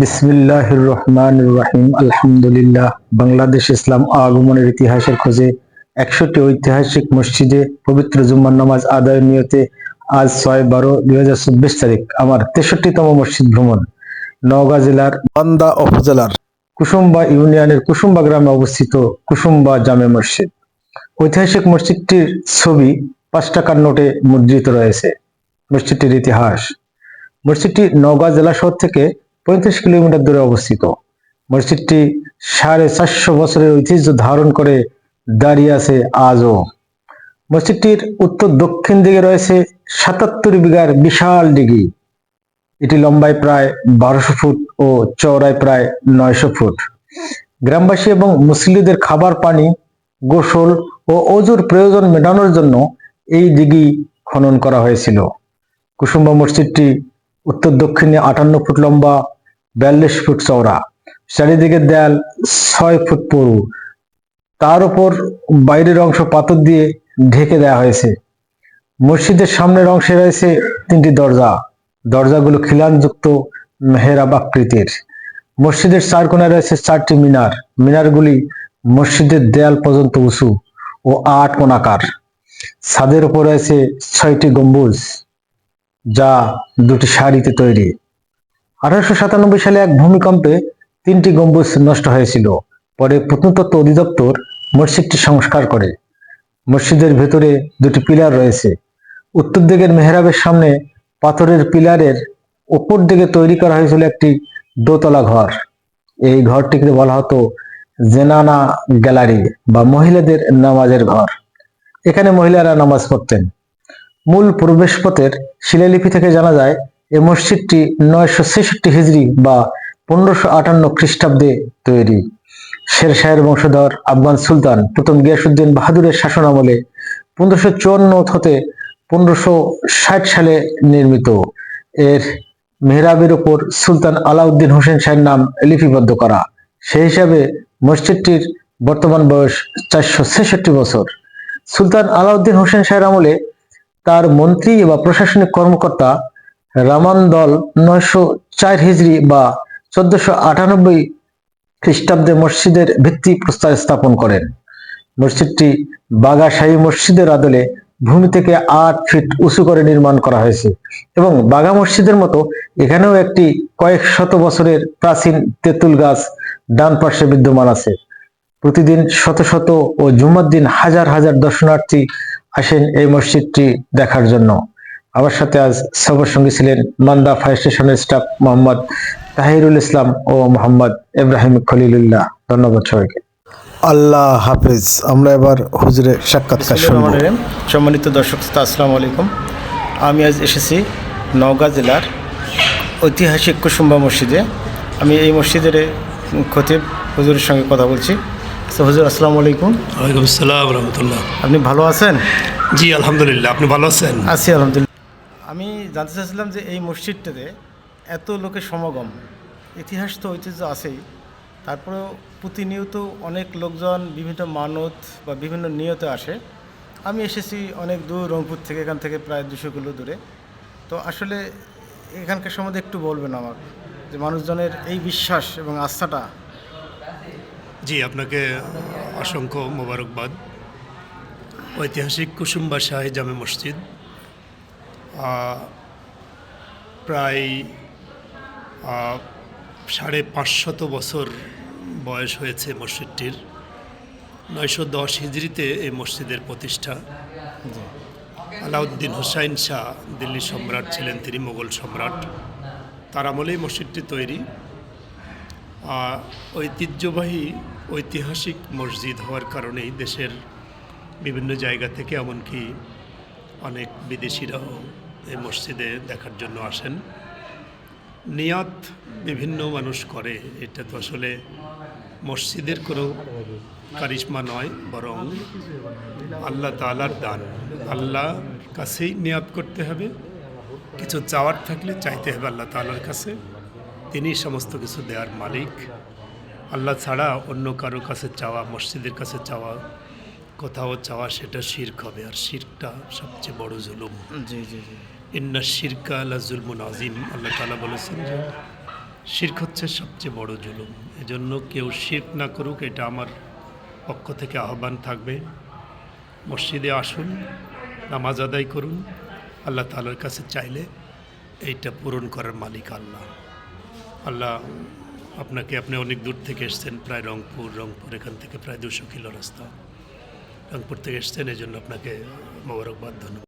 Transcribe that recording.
বিসমিল্লাহ রহমান রহিম আলহামদুলিল্লাহ, বাংলাদেশ ইসলাম আগমনের ইতিহাসের খোঁজে একশোটি ঐতিহাসিক মসজিদে পবিত্র জুম্মার নামাজ আদায় নিয়তে আজ ছয় বারো দুই হাজার চব্বিশ তারিখ, আমার তেষট্টিতম মসজিদ ভ্রমণ। নওগাঁ জেলার বান্দা উপজেলার কুসুম্বা ইউনিয়নের কুসুম্বা গ্রামে অবস্থিত কুসুম্বা জামে মসজিদ। ঐতিহাসিক মসজিদটির ছবি পাঁচ টাকার নোটে মুদ্রিত রয়েছে। মসজিদটির ইতিহাস। মসজিদটি নওগাঁ জেলা শহর থেকে পঁয়ত্রিশ কিলোমিটার দূরে অবস্থিত। মসজিদটি সাড়ে চারশো বছরের ঐতিহ্য ধারণ করে দাঁড়িয়ে আছে আজও। মসজিদটির উত্তর দক্ষিণ দিকে রয়েছে সাতাত্তর বিঘার বিশাল দিঘি এটি লম্বায় প্রায় বারোশো ফুট ও চওড়ায় প্রায় নয়শো ফুট। গ্রামবাসী এবং মুসলিদের খাবার, পানি, গোসল ও অজুর প্রয়োজন মেটানোর জন্য এই দিঘি খনন করা হয়েছিল। কুসুম্বা মসজিদটি উত্তর দক্ষিণে আটান্ন ফুট লম্বা বিয়াল্লিশ ফুট চওড়া, চারিদিকে দেয়াল ছয় ফুট পুরু। তার উপর বাইরের অংশ পাথর দিয়ে ঢেকে দেওয়া হয়েছে। মসজিদের সামনের অংশে রয়েছে তিনটি দরজা। দরজাগুলো খিলানযুক্ত মেহেরাব আকৃতির। মসজিদের চার কোণায় রয়েছে চারটি মিনার। মিনারগুলি মসজিদের দেয়াল পর্যন্ত উঁচু ও আট কোণাকার ছাদের উপর রয়েছে ছয়টি গম্বুজ, যা দুটি সারিতে তৈরি। আঠারোশো সাতানব্বই সালে এক ভূমিকম্পে তিনটি গম্বুজ নষ্ট হয়েছিল। পরে প্রত্নতত্ত্ব অধিদপ্তর মসজিদটি সংস্কার করে। মসজিদের ভেতরে দুটি পিলার রয়েছে। উত্তর দিকের মেহরাবের সামনে পাথরের পিলারের উপর দিকে তৈরি করা হয়েছিল একটি দোতলা ঘর। এই ঘরটিকে বলা হতো জেনানা গ্যালারি বা মহিলাদের নামাজের ঘর। এখানে মহিলারা নামাজ পড়তেন। মূল প্রবেশপথের শিলালিপি থেকে জানা যায় এই মসজিদটি নয়শো ছেষট্টি হিজড়ি বা পনেরোশো আটান্ন খ্রিস্টাব্দে তৈরি। শের শাহের বংশধর আফগান সুলতান প্রথম গিয়াসুদ্দিন বাহাদুরের শাসন আমলে পনেরোশো চুয়ান্ন হতে পনেরোশো ষাট সালে নির্মিত। এর মেহরাবের উপর সুলতান আলাউদ্দিন হোসেন শাহের নাম লিপিবদ্ধ করা। সেই হিসাবে মসজিদটির বর্তমান বয়স চারশো ছেষট্টি বছর। সুলতান আলাউদ্দিন হোসেন শাহের আমলে তার মন্ত্রী বা প্রশাসনিক কর্মকর্তা রামান দল নয়শো চার হিজড়ি বা চোদ্দশো আটানব্বই খ্রিস্টাব্দে মসজিদের ভিত্তি প্রস্তর স্থাপন করেন। মসজিদটি বাগা শাহী মসজিদের আদলে ভূমি থেকে আট ফিট উঁচু করে নির্মাণ করা হয়েছে এবং বাগা মসজিদের মতো এখানেও একটি কয়েক শত বছরের প্রাচীন তেঁতুল গাছ ডান পার্শ্বে বিদ্যমান আছে। প্রতিদিন শত শত ও জুমার দিন হাজার হাজার দর্শনার্থী আসেন এই মসজিদটি দেখার জন্য। আমার সাথে আজ সবার সঙ্গে ছিলেন মান্দা ফায়ার স্টেশনের স্টাফ মোহাম্মদ তাহিরুল ইসলাম ও মোহাম্মদ ইব্রাহিম খলিলুল্লাহ। ধন্যবাদ সবাইকে। আল্লাহ হাফেজ। আমরা এবার হুজুরের সাক্ষাৎকার। সম্মানিত দর্শক শ্রোতা আসসালামু আলাইকুম। আমি আজ এসেছি নওগাঁ জেলার ঐতিহাসিক কুসুম্বা মসজিদে। আমি এই মসজিদের খতিব হুজুরের সঙ্গে কথা বলছি। তো হুজুর আসসালামু আলাইকুম। ওয়ালাইকুম আসসালাম রহমতুল্লাহ। আপনি ভালো আছেন? জি আলহামদুলিল্লাহ। আপনি ভালো আছেন? আছি আলহামদুলিল্লাহ। আমি জানতে চাচ্ছিলাম যে এই মসজিদটাতে এত লোকের সমাগম, ইতিহাস তো ঐতিহ্য আছেই, তারপরেও প্রতিনিয়ত অনেক লোকজন, বিভিন্ন মানত বা বিভিন্ন নিয়তে আসে। আমি এসেছি অনেক দূর রংপুর থেকে, এখান থেকে প্রায় দুশো কিলো দূরে। তো আসলে এখানকার সম্বন্ধে একটু বলবেন আমার যে মানুষজনের এই বিশ্বাস এবং আস্থাটা। জি, আপনাকে অসংখ্য মোবারকবাদ। ঐতিহাসিক কুসুম্বা শাহী জামে মসজিদ। প্রায় সাড়ে পাঁচশত বছর বয়স হয়েছে মসজিদটির। নয়শো দশ হিজড়িতে এই মসজিদের প্রতিষ্ঠা। আলাউদ্দিন হুসাইন শাহ দিল্লি সম্রাট ছিলেন তিনি মোগল সম্রাট। তার আমলেই মসজিদটি তৈরি। ঐতিহ্যবাহী ঐতিহাসিক মসজিদ হওয়ার কারণেই দেশের বিভিন্ন জায়গা থেকে এমনকি অনেক বিদেশিরাও এই মসজিদে দেখার জন্য আসেন। নিয়াত বিভিন্ন মানুষ করে, এটা তো আসলে মসজিদের কোনো কারিশমা নয়, বরং আল্লাহ তালার দান। আল্লাহ কাছেই নিয়াত করতে হবে, কিছু চাওয়ার থাকলে চাইতে হবে আল্লাহ তালার কাছে। তিনি সমস্ত কিছু দেওয়ার মালিক। আল্লাহ ছাড়া অন্য কারও কাছে চাওয়া, মসজিদের কাছে চাওয়া কোথাও চাওয়া সেটা শির্ক হবে আর শিরকটা সবচেয়ে বড় জুলুম। জি জি জি। ইন্না শিরকা আল্লাহ জুলমুন আজিম আল্লাহ তালা বলেছেন যে শির্ক হচ্ছে সবচেয়ে বড় জুলুম। এজন্য কেউ শির্ক না করুক এটা আমার পক্ষ থেকে আহ্বান থাকবে। মসজিদে আসুন নামাজ আদায় করুন আল্লাহ তালার কাছে চাইলে এইটা পূরণ করার মালিক আল্লাহ। আল্লাহ আপনাকে আপনি অনেক দূর থেকে এসছেন প্রায় রংপুর রংপুর এখান থেকে প্রায় দুশো কিলো রাস্তা। রংপুর থেকে এসছেন এই জন্য আপনাকে মোবারকবাদ ধন্যবাদ।